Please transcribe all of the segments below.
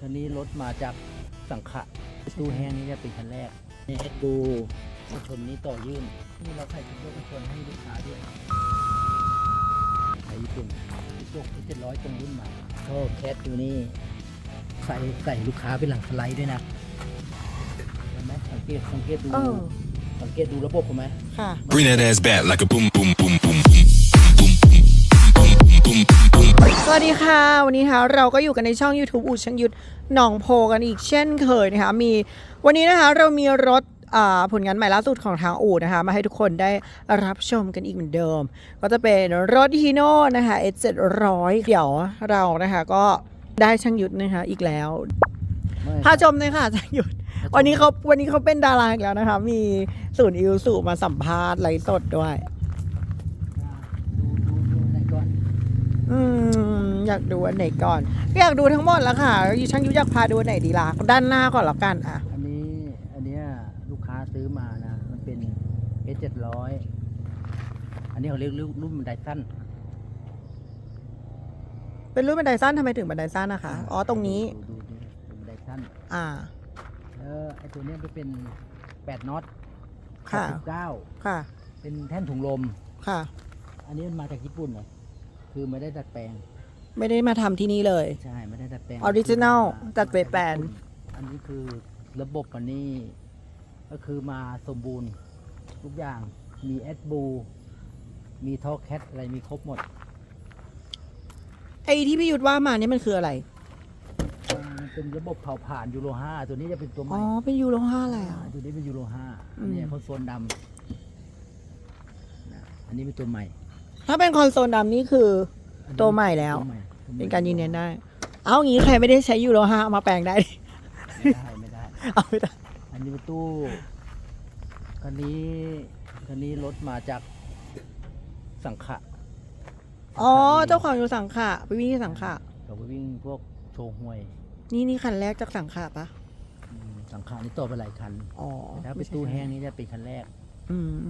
คันนี้รถมาจากสังขะตู้แห้งนี่จะเป็นคันแรกในเฮดบูกันชนนี้ต่อยื่นนี่เราใส่ชุดยกกันชนให้ลูกค้าด้วยไทยญี่ปุ่นยกเจ็ดร้อยตรงรุ่นมาก็แคสตัวนี้ใส่ใส่ลูกค้าเป็นหลังสไลด์ด้วยนะเห็นไหมสังเกตสังเกตดูเออ สังเกตดูระบบผมไหม ค่ะ Bring that ass back like a boom, boom, boom, boom. สวัสดีค่ะ วันนี้นะคะเราก็อยู่กันในช่อง YouTube อูช่างยุทธหนองโพกันอีกเช่นเคยนะคะมีวันนี้นะคะเรามีรถอ่าผลงานใหม่ล่าสุดของทางอู่นะคะมาให้ทุกคนได้รับชมกันอีกเหมือนเดิม ก็จะเป็นรถฮีโน่นะคะ S700 เดี๋ยวเรานะคะก็ได้ช่างยุทธนะคะอีกแล้วไม่พาชมเลยค่ะช่างยุทธวันนี้เขาวันนี้เขาเป็นดาราอีกแล้วนะคะ มีศูนย์อิวสุมาสัมภาษณ์ไลฟ์สดด้วยดูดูดูไหนก่อนอืม อยากดูอันไหนก่อนอยากดูทั้งหมดแล้วค่ะอยู่ช่างยุทธอยากพาดูอันไหนดีล่ะด้านหน้าก่อนแล้วกันอะอันนี้อันเนี้ยลูกค้าซื้อมานะ มันเป็น S 7 0 0อันนี้เขาเรียกรุ่นรุ่นบันไดสั้น เป็นรุ่นบันไดสั้นทำไมถึงบันไดสั้นนะคะอ๋อตรงนี้ดูดูดูบันไดสั้น อ่าแล้วไอ้ตัวเนี้ยมันเป็น8น็อตค่ะ9ค่ะ เป็นแท่นถุงลมค่ะ อันนี้มันมาจากญี่ปุ่นเลยคือไม่ได้ดัดแปลง ไม่ได้มาทำที่นี่เลยใช่ ไม่ได้ดัดแปลง Original คือมาจัดไปแปลนอันนี้คือระบบมันนี่ก็คือมาสมบูรณ์ทุกอย่างมีแอดบูมีทอแคทอะไรมีครบหมดไอ้ที่พี่ยุทธว่ามาเนี่ยมันคืออะไร อ่ามันเป็นระบบเผาผ่านยูโร5ตัวนี้จะเป็นตัวใหอ๋ม่อ เป็นยูโรห้าแล้วาตัวนี้เป็นยูโร5อือันมนี้คอนโซลดำนะอันนี้เป็นตัวใหม่ ถ้าเป็นคอนโซลดำนี่คืออันนี้ ตัวใหม่แล้วตัวใหม่ตัวใหม่เป็นการยืนยันได้ เอางี้ใครไม่ได้ใช้ยูโรห้าเอามาแปลงได้ ไม่ได้ไม่ได้ เอาไม่ได้ อันนี้เป็นตู้คันนี้คันนี้รถมาจากสังขะอ๋อ เจ้าของอยู่สังขะไปวิ่งที่สังขะเราไปวิ่งพวกโชว์หวย นี่นี่คันแรกจากสังขะปะอืมสังขะนี่ต่อไปหลายคัน อ๋อแต่ถ้าเป็นตู้แห้งนี่จะเป็นคันแรก อืม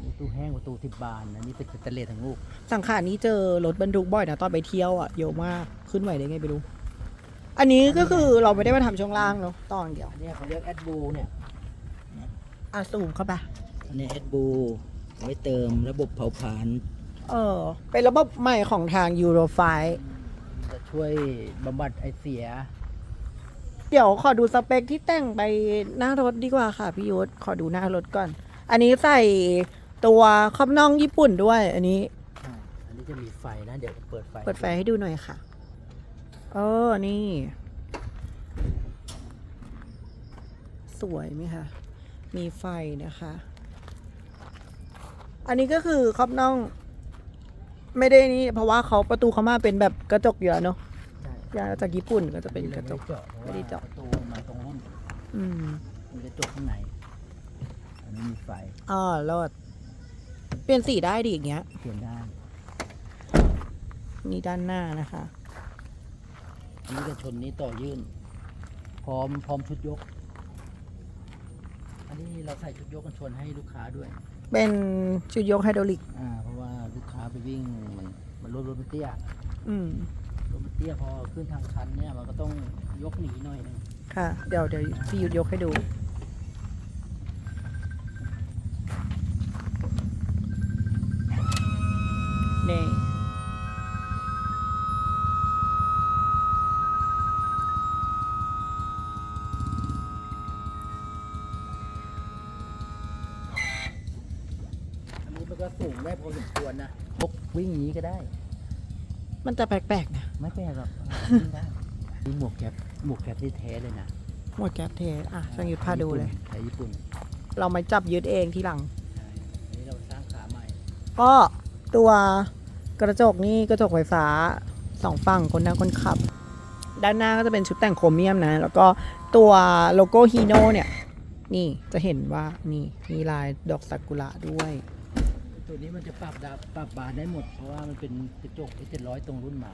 อันนี้ตู้แห้งประตูทิบบานอันนี้เป็นสแตนเลสทั้งลูกสังขารนี้เจอรถบรรทุกบ่อยนะตอนไปเที่ยวอะเยอะมากขึ้นไหวได้ไงไปดู อันนี้ก็คือเราไม่ได้มาทำช่วงล่างเนาะตอนเดียว อันนี้เขาเรียกแอดบูเนี่ยอะสูงเข้าไป อันนี้แอดบูไว้เติมระบบเผาผลาญเออ เป็นระบบใหม่ของทางยูโรไฟจะช่วยบำบัดไอเสีย เดี๋ยวขอดูสเปคที่แต่งไปหน้ารถดีกว่าค่ะพี่ยุทธขอดูหน้ารถก่อน อันนี้ใส่ ตัวครอบน่องญี่ปุ่นด้วย อันนี้ อ่าอันนี้จะมีไฟนะ เดี๋ยวเปิดไฟเปิดไฟให้ดูหน่อยค่ะเออนี่ สวยไหมคะ มีไฟนะคะ อันนี้ก็คือครอบน่อง ไม่ได้นี่ เพราะว่าเขาประตูเขามาเป็นแบบกระจกอยู่แล้วเนาะใช่อย่างจากญี่ปุ่นก็จะเป็นกระจก ไม่ได้เจาะเพราะไม่ได้เจาะว่าประตูมาตรงรุ่นอืมมีกระจกข้างใน อันนี้มีไฟอ๋อรอด เปลี่ยนสีได้ดิอย่างเงี้ย เปลี่ยนได้นี่ด้านหน้านะคะ อันนี้กระชนนี้ต่อยื่น พร้อมพร้อมชุดยก อันนี้เราใส่ชุดยกกันชนให้ลูกค้าด้วย เป็นชุดยกไฮดรอลิก อ่า เพราะว่าลูกค้าไปวิ่งมันมันรถรถมันเตี้ยอืมรถมันเตี้ยพอขึ้นทางชันเนี่ยมันก็ต้องยกหนีหน่อยหนึง ค่ะ เดี๋ยวเดี๋ยวพี่ยุทธยกให้ดู นี่อันนี้มันก็สูงได้พอสมควรนะพกวิ่งหนีก็ได้ มันจะแปลกๆนะไม่แปลกหรอกวิ่งได้นี่หมวกแก๊ปหมวกแก๊ปที่แท้เลยนะหมดแก๊ปเทสอะช่างยุทธพาดูเลยไทยญี่ปุ่นเรามาจับยึดเองทีหลัง ใช่อันนี้เราสร้างขาใหม่ ก็ตัว กระจกนี่กระจกไฟฟ้าสองฝั่งคนนั่งคนขับ ด้านหน้าก็จะเป็นชุดแต่งโครเมียมนะ แล้วก็ตัวโลโก้ฮีโน่เนี่ย นี่จะเห็นว่านี่มีลายดอกซากุระด้วย ตัวนี้มันจะปรับดาปรับบานได้หมด เพราะว่ามันเป็นกระจกเจ็ดร้อยตรงรุ่นมา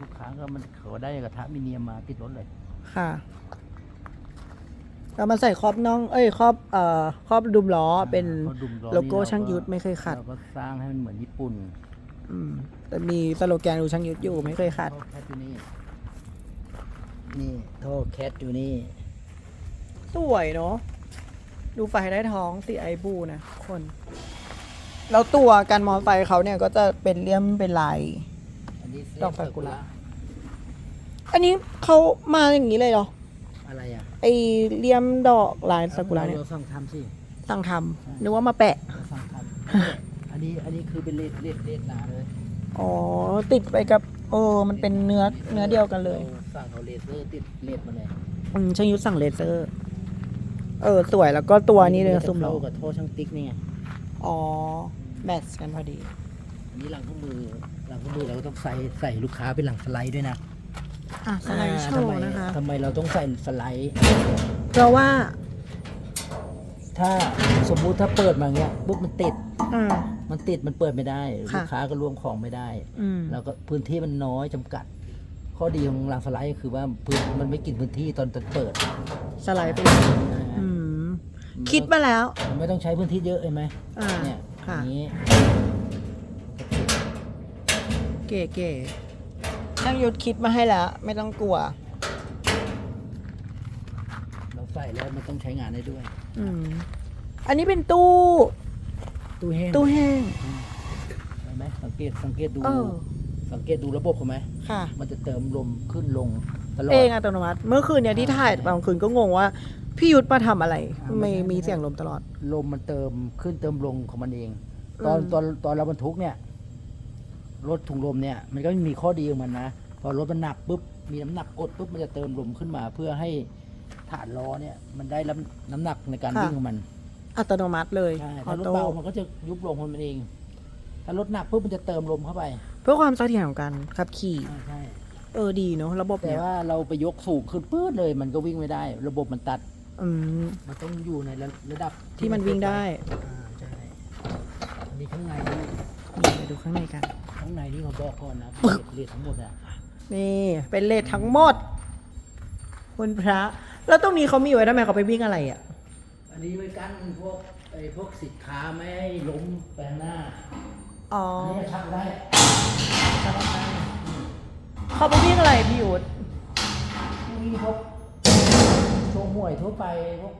ลูกค้าก็มันเขาได้กระทะมิเนียมมาติดรถเลย ค่ะเรามาใส่ครอบน่อง เอ้ยครอบเอ่อครอบดุมล้อเป็นพราะดุมล้อโลโก้นี่เรช่างยุทธไม่เคยขัด เราก็สร้างให้มันเหมือนญี่ปุ่น อืม แต่มีสโลแกนดูช่างยุทธอยู่ไม่เคยขัดเขาแค่ที่นี่ นี่โทษแคทอยู่นี่ สวยเนาะดูไฟได้ท้องสีไอบูนะคน แล้วตัวการมอไซค์เขาเนี่ยก็จะเป็นเลี่ยมเป็นลาย อันนี้ดอกซากุระ อันนี้เขามาอย่างนี้เลยเหรอ อะไรอะไอเลี่ยมดอกลายซากุระเนี่ยเราสั่งทำสิ สั่งทำนึกว่ามาแปะ เราสั่งทำ อันนี้อันนี้คือเป็นเลดเลดเลดหนาเลยอ๋อติดไปกับเออมันเป็นเนื้อเนื้อเดียวกันเลยราสั่งเขาเลเซอร์ติดเลดมาเลยอืมช่างยุทธสั่งเลเซอร์ เออสวยแล้วก็ตัวนี้เลยซุ่มเราเข้ากับโทษช่างติ๊กนี่ไงอ๋อแมทช์กันพอดี อันนี้หลังข้อมือหลังข้อมือเราก็ต้องใส่ใส่ลูกค้าเป็นหลังสไลด์ด้วยนะอะสไลด์โชอ่าทำว์ไมนะคะ ทำไมเราต้องใส่สไลด์ เพราะว่าถ้าสมมุติถ้าเปิดมาเงี้ยปุ๊บมันติด อ่า มันติดมันเปิดไม่ได้ค่ะ ลูกค้าก็รวมของไม่ได้ อืม แล้วก็พื้นที่มันน้อยจำกัด ข้อดีของหลังสไลด์ก็คือว่าพื้นมันไม่กินพื้นที่ตอนตอนเปิดสไลด์ไปเลยนะฮะอืม คิดมาแล้ว มันไม่ต้องใช้พื้นที่เยอะเห็นไหมอ่า เนี่ยค่ะอย่างนี้เก๋เก๋ช่างยุทธคิดมาให้แล้ว ไม่ต้องกลัว เราใส่แล้วมันต้องใช้งานได้ด้วย อืม อันนี้เป็นตู้ ตู้แห้งตู้แห้ง เห็นไหมสังเกตสังเกตดู เออ สังเกตดูระบบเขาไหมค่ะ มันจะเติมลมขึ้นลงตลอด เองอัตโนมัติ เมื่อคืนเนี่ยที่ถ่ายบางคืนก็งงว่า พี่ยุทธมาทำอะไรอ่าไม่ไม่ใช่มีเสียงลมตลอด ลมมันเติมขึ้นเติมลงของมันเอง ตอนอืม ตอนตอนเราบรรทุกเนี่ย รถถุงลมเนี่ย มันก็มีข้อดีของมันนะ พอรถมันหนักปุ๊บ มีน้ำหนักกดปุ๊บมันจะเติมลมขึ้นมา เพื่อให้ฐานล้อเนี่ย มันได้รับน้ำหนักในการวิ่งของมัน อัตโนมัติเลยใช่ออถ้ารถโต้เบามันก็จะยุบลงของมันเอง ถ้ารถหนักปุ๊บมันจะเติมลมเข้าไปเพื่อความเสถียรของการขับขี่ ใช่ใช่เออดีเนาะระบบแต่เนี่ยว่าเราไปยกสูงขึ้นปื๊ดเลย มันก็วิ่งไม่ได้ ระบบมันตัด อืมมันต้องอยู่ในระระดับที่มันวิ่งได้อ่าใช่อันนี้ข้างในนี่นี่ไปดูข้างในกัน ข้างในนี่เขาบอกก่อนนะเรียทั้งหมดอะนี่เป็นเลททั้งหมดคุณพระ แล้วตรงนี้เขามีไว้ทำไมเขาไปวิ่งอะไรอะ อันนี้ไว้กั้นพวกไอ้พวกสินค้าไม่ให้ล้มไปข้างหน้าอ๋ออันนี้ชักได้ชักได้อืมเขาไปวิ่งอะไรพี่ยุทธพวกนี้พวกโชว์หวยทั่วไปพวก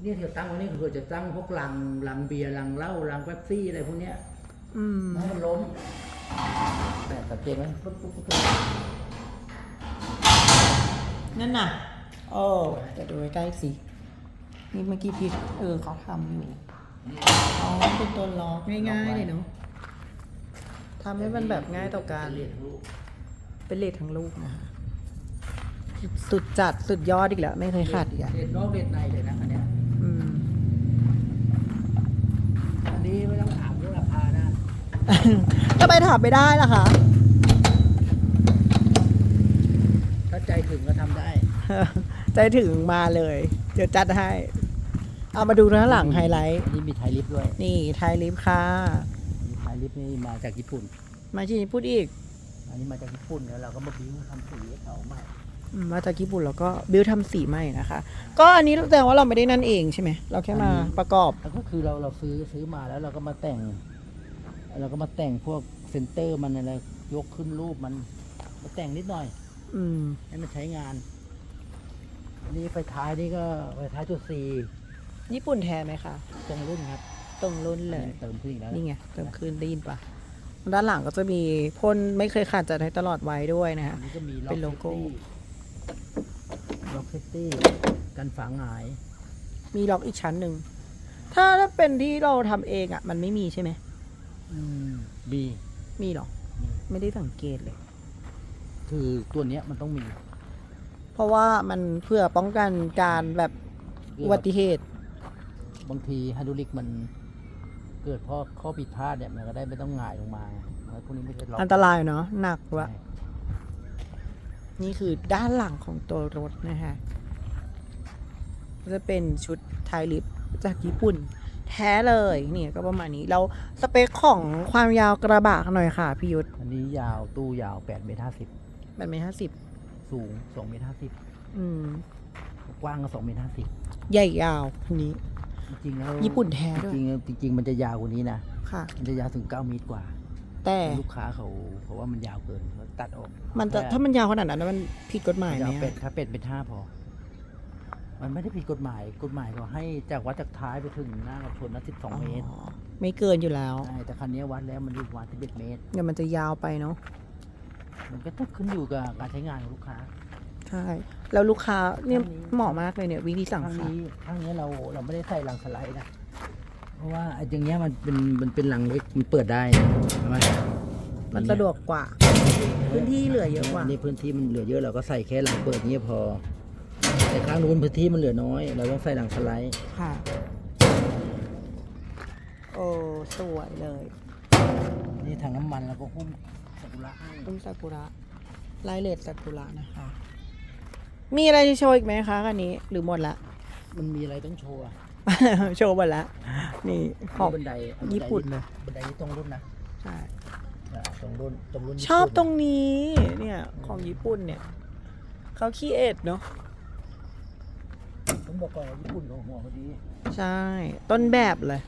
เนี่ยที่เราตั้งไว้นี่คือจะตั้งพวกลังลังเบียร์ลังเหล้าลังเป๊ปซี่อะไรพวกเนี้ยอืมไม่ให้มันล้มแต่สังเกตไหมปุ๊บปุ๊บปุ๊บปุ๊บนั่นน่ะ โอ้จะดูใกล้ๆสิ นี่เมื่อกี้พี่เออเขาทำอยู่อ๋อเป็นตัวล็อกง่ายๆเลยเนาะทำให้มันแบบง่ายต่อการเรียนรู้เป็นเลททั้งลูกนะคะสุดจัดสุดยอดอีกแล้ว ไม่เคยขาดอีกอะเรียนนอกเรียนในเลยนะอันเนี้ยอืมอันนี้ไม่ต้องถามเรื่องราคานะทำไมถามไม่ได้ล่ะคะถ้าใจถึงก็ทำได้ ใจถึงมาเลย เดี๋ยวจัดให้ เอามาดูด้านหลังไฮไลท์อันนี้มีไทยลิฟต์ด้วยนี่ไทยลิฟต์ค่ะ มีไทยลิฟต์นี่มาจากญี่ปุ่น มาที่พูดอีก อันนี้มาจากญี่ปุ่นแล้วเราก็มาบิ้วทำสีให้เขาใหม่อืมมาจากญี่ปุ่นแล้วก็บิวทำสีใหม่นะคะ ก็อันนี้แสดงว่าเราไม่ได้นั่นเองใช่ไหม เราแค่มาประกอบ แล้วก็คือเราเราซื้อซื้อมาแล้วเราก็มาแต่ง เราก็มาแต่งพวกเซนเตอร์มันอะไรยกขึ้นรูปมันมาแต่งนิดหน่อย อืม ให้มันใช้งาน อันนี้ไฟท้ายนี่ก็ไฟท้ายจุดสี่ ญี่ปุ่นแท้ไหมคะตรงรุ่นครับตรงรุ่นเลยอันนี้เติมขึ้นอีกแล้วนี่ไงเติมขึ้นได้ยินปะด้านหลังก็จะมีพ่นไม่เคยขาดจัดให้ตลอดไว้ด้วยนะอัคะนนี้ก็มีเป็นโลโก้ ล็อกเซฟตี้กันฝาหงาย มีล็อกอีกชั้นหนึ่ง ถ้าถ้าเป็นที่เราทำเองอะ่ะ มันไม่มีใช่ไหม อืมบี มีหรอไม่ได้สังเกตเลย คือตัวเนี้ยมันต้องมีเพราะว่ามันเพื่อป้องกันการแบบอุบัติเหตุ บางทีไฮดรอลิกมันเกิดเพราะข้อผิดพลาดเนี่ยมันก็ได้ไม่ต้องหงายลงมาแล้วพวกนี้ไม่ใช่ล็อกอันตรายเนาะหนักวะใช่นี่คือด้านหลังของตัวรถนะคะก็จะเป็นชุดไทยลิฟจากญี่ปุ่น แท้เลยเนี่ยก็ประมาณนี้แล้วสเปคของความยาวกระบะหน่อยค่ะพี่ยุทธอันนี้ยาวตู้ยาว8เมตร50แปดเมตรห้าสิบสูง2เมตรอืม50กว้างก็2เมตรใหญ่ยาวอันนี้50 จริงๆแล้วญี่ปุ่นแท้ด้วย จริงๆจริง ๆ มันจะยาวกว่านี้นะ ค่ะ มันจะยาวถึง9เมตรกว่า แต่ลูกค้าเขาเพราะว่ามันยาวเกินเขาตัดออกมันจะถ้ามันยาวขนาดนั้นมันผิดกฎหมายไหมยาวเป็ดอะถ้าเป็ดเป็นห้าพอ มันไม่ได้ผิดกฎหมายกฎหมายเขาให้จากวัดจากท้ายไปถึงหน้ากับชนนะสิบสองเมตรอ๋อไม่เกินอยู่แล้วใช่แต่คันนี้วัดแล้วมันอยู่ประมาณสิบเอ็ดเมตร เดี๋ยวมันจะยาวไปเนาะมันก็ต้องขึ้นอยู่กับการใช้งานของลูกค้า ใช่แล้วลูกค้าเนี่ยอันนี้เหมาะมากเลยเนี่ยวิธีสั่งข้างค่ะนี้ข้างนี้เราเราไม่ได้ใส่รังสไลด์นะ เพราะว่าไอ้อย่างเงี้ยมันเป็นมันเป็นรังเล็กมันเปิดได้นะใช่ไหมมันสะดวกกว่า พื้นที่เหลือเยอะกว่า อันนี้พื้นที่มันเหลือเยอะเราก็ใส่แค่รังเปิดเงี้ยพอ แต่ข้างนู้นพื้นที่มันเหลือน้อย เราต้องใส่รังสไลด์ค่ะ โอ้ สวยเลยนี่ถังน้ำมันเราก็หุ้มซากุระให้ ต้นซากุระลายเลดซากุระนะคะ มีอะไรจะโชว์อีกไหมคะคันนี้ หรือหมดละ มันมีอะไรต้องโชว์อะโชว์หมดละ นี่ขอบบันไดบันไดญี่ปุ่นเลยบันไดนี่ตรงรุ่นนะใช่อ่าตรงรุ่นตรงรุ่นชอบญี่ปุ่นตรงนี้เนี่ยของญี่ปุ่นเนี่ยเขาคีเอทเนาะผมบอกก่อนว่าญี่ปุ่นของหัวเขาดีใช่ ต้นแบบเลย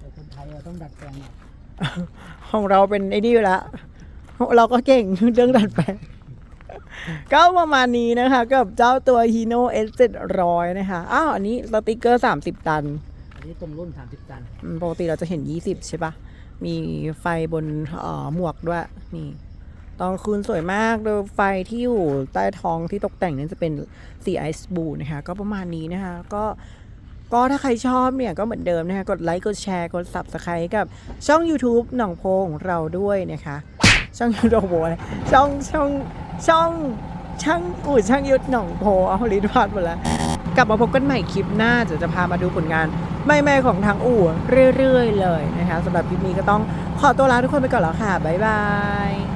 แต่คนไทยเราต้องดัดแปลงหน่อยของเราเป็นไอ้นี่อยู่แล้วเราก็เก่ง เรื่องดัดแปลง ก็ประมาณนี้นะคะ กับเจ้าตัว Hino S 700นะคะ อ้าวอันนี้สติกเกอร์ 30 ตัน อันนี้ตรงรุ่น 30 ตันอืมปกติเราจะเห็น 20 ใช่ปะมีไฟบนเอ่อหมวกด้วย นี่ตอนคืนสวยมากโดยไฟที่อยู่ใต้ท้องที่ตกแต่งนั้นจะเป็นสีไอซ์บูนะคะ ก็ประมาณนี้นะคะ ก็ก็ถ้าใครชอบเนี่ยก็เหมือนเดิมนะคะ กดไลค์ กดแชร์ กด subscribe กับช่อง YouTube หน่องโพของเราด้วยนะคะ ช่องยูทูบโพอะไรช่องช่อง ช่องช่างอู่ช่างยุทธหน่องโพเอาลิ้นพลาดหมดแล้ว กลับมาพบกันใหม่คลิปหน้าจะจะพามาดูผลงานใหม่ๆของทางอู่เรื่อยๆเลยนะคะสำหรับคลิปนี้ก็ต้องขอตัวลาทุกคนไปก่อนแล้วค่ะ บ๊ายบาย